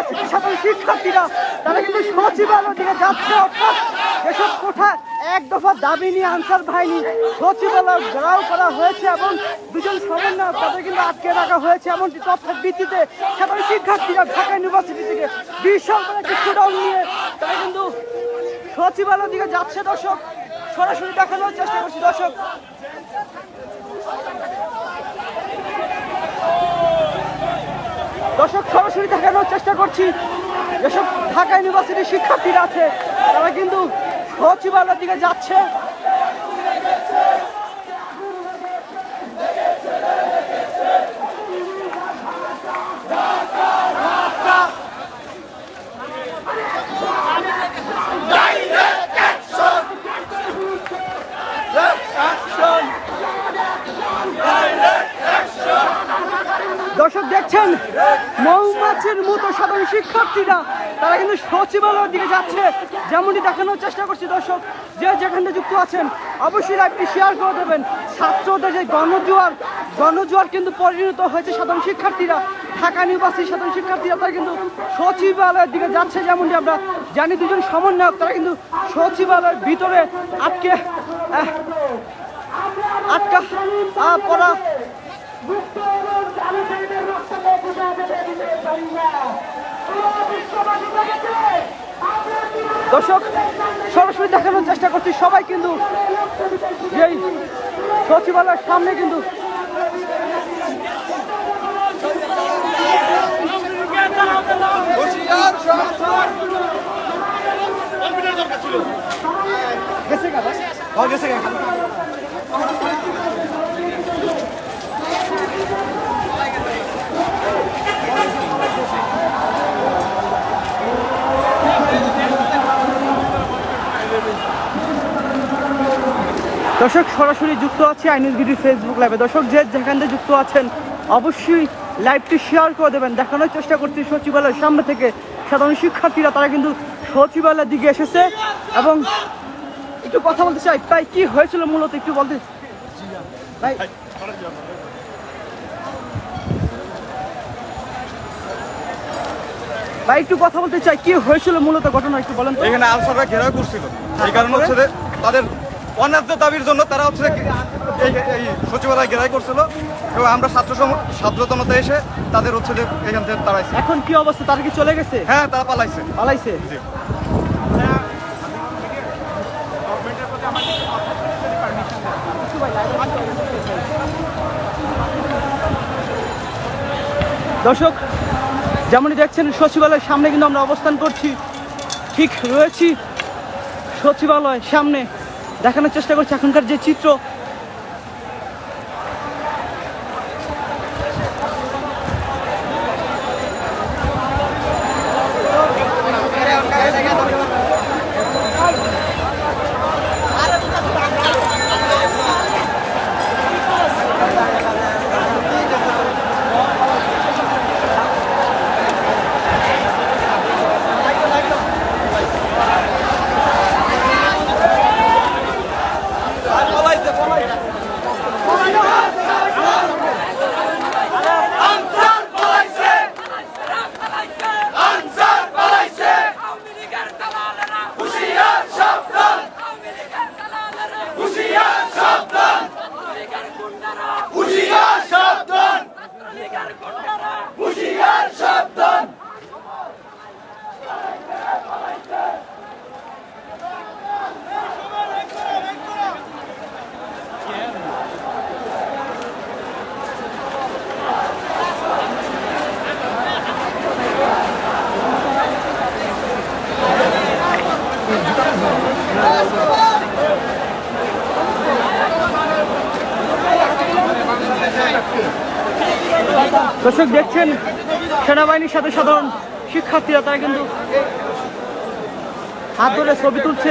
ইউনিভার্সিটির সাধারণ শিক্ষার্থীরা, তারা কিন্তু সচিবালয়ের দিকে যাচ্ছে, অর্থাৎ এসব কোঠা এক দফা দাবি নিয়ে আনসার বাহিনী সচিবালয় ঘেরাও করা হয়েছে এবং দুজন সমন্বয়ক তাদের কিন্তু আটকে রাখা হয়েছে এমনটি তথ্যের ভিত্তিতে সাধারণ শিক্ষার্থীরা ঢাকা ইউনিভার্সিটি থেকে বিশাল করে শোডাউন নিয়ে তারা কিন্তু সচিবালয়ের দিকে যাচ্ছে। দর্শক, সরাসরি দেখানোর চেষ্টা করছি। দর্শক দর্শক, সরাসরি দেখানোর চেষ্টা করছি। যেসব ঢাকা ইউনিভার্সিটির শিক্ষার্থীরা আছে, তারা কিন্তু সচিবালয়ের দিকে যাচ্ছে দর্শক দেখছেন মৌমাছির মতো সাধারণ শিক্ষার্থীরা। তারা কিন্তু সচিবালয়ের দিকে যাচ্ছে। যেমনটি দেখানোর চেষ্টা করছি দর্শক, যে যেখানে যুক্ত আছেন, অবশ্যই লাইভটি শেয়ার করে দেবেন। ছাত্রদের যে গণজোয়ার গণজোয়ার কিন্তু পরিণত হয়েছে সাধারণ শিক্ষার্থীরা। ঢাকা নিবাসী সাধারণ শিক্ষার্থীরা, তারা কিন্তু সচিবালয়ের দিকে যাচ্ছে যেমনটি আমরা জানি। দুজন সমন্বয়ক, তারা কিন্তু সচিবালয়ের ভিতরে আটকে দর্শক সরাসরি দেখানোর চেষ্টা করছি। সবাই কিন্তু এই সচিবালয়ের সামনে কিন্তু গেছে গা গেছে দর্শক, সরাসরি যুক্ত আছে আইনিজগিরি ফেসবুক লাইভে দর্শক, যে যেখান থেকে যুক্ত আছেন, অবশ্যই লাইভটি শেয়ার করে দেবেন। দেখানোর চেষ্টা করছি সচিবালয়ের সামনে থেকে। সাধারণ শিক্ষার্থীরা, তারা কিন্তু সচিবালয়ের দিকে এসেছে। এবং একটু কথা বলতে চাই, তাই কি হয়েছিল মূলত? একটু বলতে ভাই। ভাই, একটু কথা বলতে চাই, কি হয়েছিল মূলত ঘটনা একটু বলেন এখানে আনসাররা ঘেরাও করছিল। এই কারণে হচ্ছে তাদের অন্যায্য দাবির জন্য তারা হচ্ছে এই এই সচিবালয় ঘেরাই করছিল এবং আমরা ছাত্র ছাত্রজনতা এসে তাদের হচ্ছে যে এখান থেকে তাড়াইছে। এখন কি অবস্থা? তারা কি চলে গেছে? হ্যাঁ তারা পালাইছে। পালাইছে? জি। দর্শক যেমনই দেখছেন সচিবালয়ের সামনে কিন্তু আমরা অবস্থান করছি। ঠিক রয়েছি সচিবালয়ের সামনে। দেখানোর চেষ্টা করছি। এখনকার যে চিত্র দর্শক দেখছেন সেনাবাহিনীর সাথে সাধারণ শিক্ষার্থীরা তারা কিন্তু হাত ধরে ছবি তুলছে।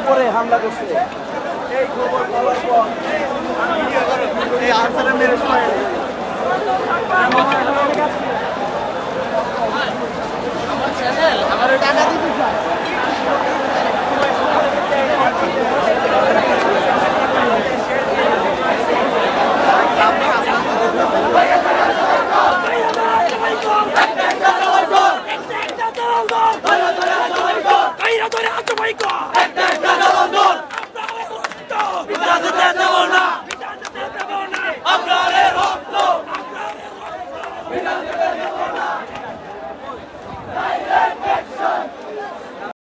উপরে হামলা করছে। Vai, Cor! É testa da Londrina!